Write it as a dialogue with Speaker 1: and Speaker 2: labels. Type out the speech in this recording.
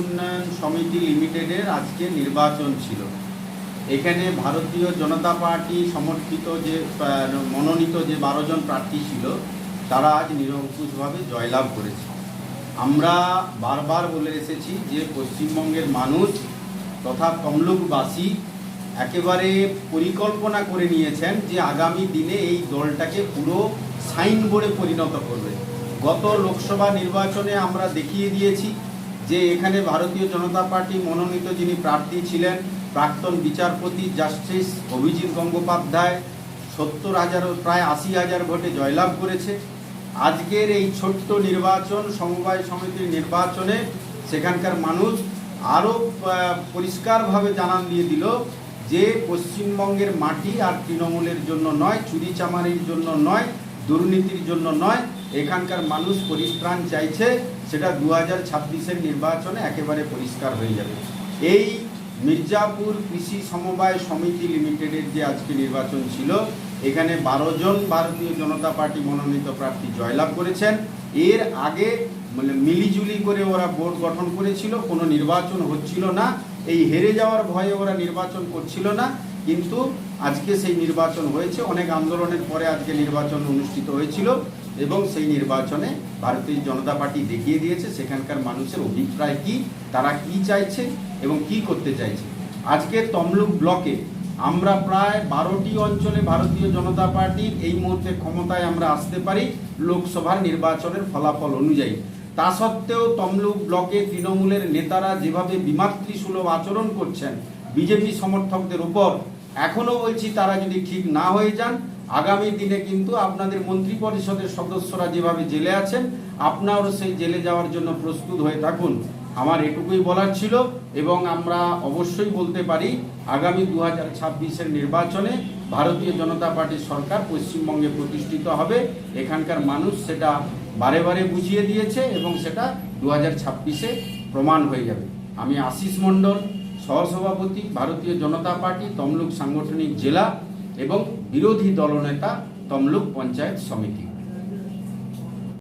Speaker 1: উন্নয়ন সমিতি লিমিটেডের আজকে নির্বাচন ছিল। এখানে ভারতীয় জনতা পার্টি সমর্থিত যে মনোনীত যে বারো জন প্রার্থী ছিল, তারা আজ নিরঙ্কুশভাবে জয়লাভ করেছে। আমরা বারবার বলে এসেছি যে পশ্চিমবঙ্গের মানুষ তথা তমলুকবাসী একেবারে পরিকল্পনা করে নিয়েছেন যে আগামী দিনে এই দলটাকে পুরো সাইনবোর্ডে পরিণত করবে। গত লোকসভা নির্বাচনে আমরা দেখিয়ে দিয়েছি যে এখানে ভারতীয় জনতা পার্টি মনোনীত যিনি প্রার্থী ছিলেন প্রাক্তন বিচারপতি জাস্টিস অভিজিৎ গঙ্গোপাধ্যায়, সত্তর হাজার, প্রায় আশি হাজার ভোটে জয়লাভ করেছে। আজকের এই ছোট্ট নির্বাচন, সমবায় সমিতির নির্বাচনে সেখানকার মানুষ আরও পরিষ্কারভাবে জানান দিয়ে দিল যে পশ্চিমবঙ্গের মাটি আর তৃণমূলের জন্য নয়, চুরি চামারির জন্য নয়, দুর্নীতির জন্য নয় এখানকার মানুষ পরিত্রাণ চাইছে, সেটা দু হাজার ছাব্বিশের নির্বাচনে একেবারে পরিষ্কার হয়ে যাবে। এই মির্জাপুর কৃষি সমবায় সমিতি লিমিটেডের যে আজকে নির্বাচন ছিল, এখানে বারো জন ভারতীয় জনতা পার্টি মনোনীত প্রার্থী জয়লাভ করেছেন। এর আগে মানে মিলিজুলি করে ওরা বোর্ড গঠন করেছিল, কোনো নির্বাচন হচ্ছিল না। এই হেরে যাওয়ার ভয়ে ওরা নির্বাচন করছিল না, কিন্তু আজকে সেই নির্বাচন হয়েছে। অনেক আন্দোলনের পরে আজকে নির্বাচন অনুষ্ঠিত হয়েছিল। এবং সেই নির্বাচনে ভারতীয় জনতা পার্টি দেখিয়ে দিয়েছে সেখানকার মানুষের অভিপ্রায় কি, তারা কি চাইছে এবং কি করতে চাইছে। আজকে তমলুক ব্লকে আমরা প্রায় বারোটি অঞ্চলে ভারতীয় জনতা পার্টি এই মুহূর্তে ক্ষমতায় আমরা আসতে পারি লোকসভার নির্বাচনের ফলাফল অনুযায়ী। তা সত্ত্বেও তমলুক ব্লকে তৃণমূলের নেতারা যেভাবে বিমাতৃসুলভ আচরণ করছেন, বিজেপি সমর্থকদের উপর, এখনও বলছি তারা যদি ঠিক না হয়ে যান আগামী দিনে কিন্তু আপনাদের মন্ত্রী পরিষদের সদস্যরা যেভাবে জেলে আছেন, আপনারও সেই জেলে যাওয়ার জন্য প্রস্তুত হয়ে থাকুন। আমার এটুকুই বলার ছিল এবং আমরা অবশ্যই বলতে পারি, আগামী দু হাজার ছাব্বিশের নির্বাচনে ভারতীয় জনতা পার্টির সরকার পশ্চিমবঙ্গে প্রতিষ্ঠিত হবে। এখানকার মানুষ সেটা বারে বারে বুঝিয়ে দিয়েছে এবং সেটা দু হাজার ছাব্বিশে প্রমাণ হয়ে যাবে। আমি আশিস মণ্ডল, সহসভাপতি, ভারতীয় জনতা পার্টি, তমলুক সাংগঠনিক জেলা এবং বিরোধী দলনেতা তমলুক পঞ্চায়েত সমিতি।